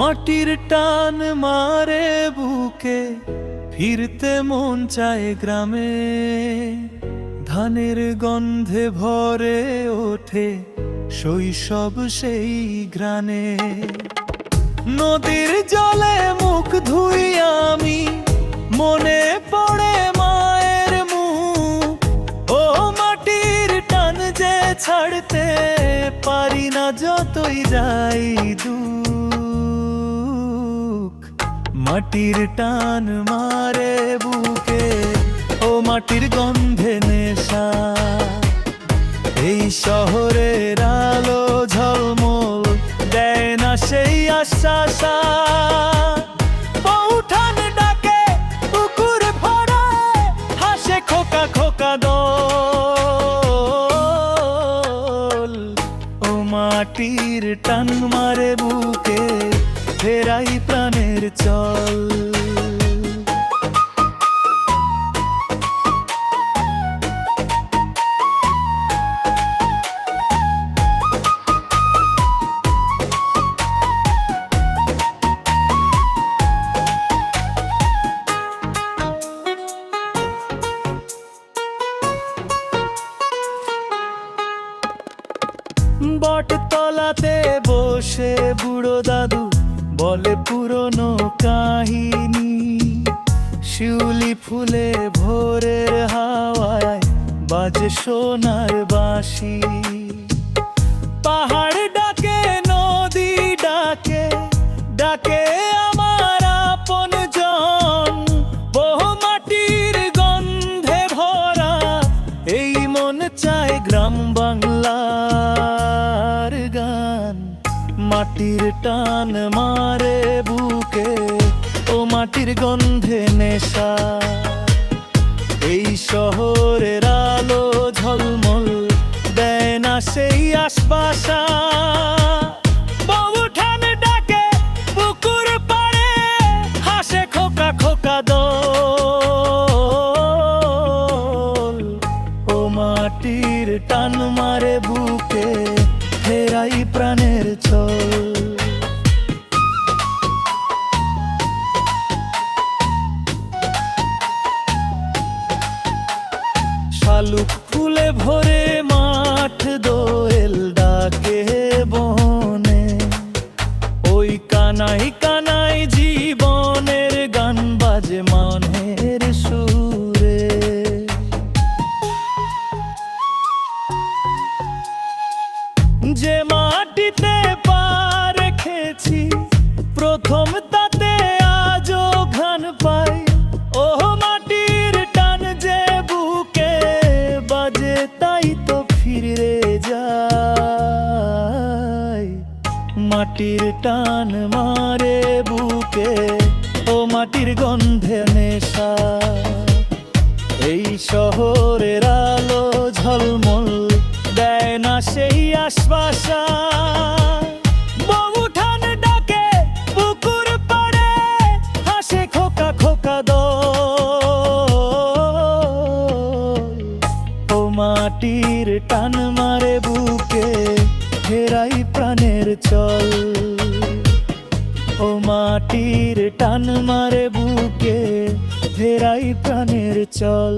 মাটির টান মারে বুকে, ফিরতে মন চায় গ্রামে। ধানের গন্ধে ভরে ওঠে শৈশব সেই গ্রানে। নদীর জলে মুখ ধুই আমি, মনে পড়ে মায়ের মুখ। ও মাটির টান যে ছাড়তে পারি না, যতই যাই দুঃখ মাটির টান মারে বুকে, ও মাটির গন্ধে নেশা। এই শহরের আলো ঝলমল দেয় না সেই আশ্বাস। ডাকে হাসে খোকা খোকা দোল। ও মাটির টান মারে বুকে ফেরাই প্রাণের চল। বটতলাতে বসে বুড়ো দাদু বলে পুরনো কাহিনী, শিউলি ফুলে ভোরের হাওয়ায় বাজে সোনার বাঁশি। পাহাড় ডাকে, নদী ডাকে ডাকে আমার আপন জন। বহু মাটির গন্ধে ভরা, এই মন চায় গ্রাম গান মাটির টান মারে বুকে, ও মাটির গন্ধে নেশা। এই শহরের আলো ঝলমল দেয় না সেই আশপাশা। মাটির টান মারে বুকে ফেরাই প্রাণের চল। শালুক ফুলে ভরে মাঠ দোয়েল যে মাটিতে পা রেখেছি, প্রথম তাতে আজও ঘান পাই। ও মাটির টান যে বুকে বাজে, তাই তো ফিরে যায় মাটির টান মারে বুকে দেয় না সেই আশ্বাসা হাসে খোকা খোকা ও মাটির টান মারে বুকে, ফেরাই প্রাণের চল। ও মাটির টান মারে বুকে, ফেরাই প্রাণের চল।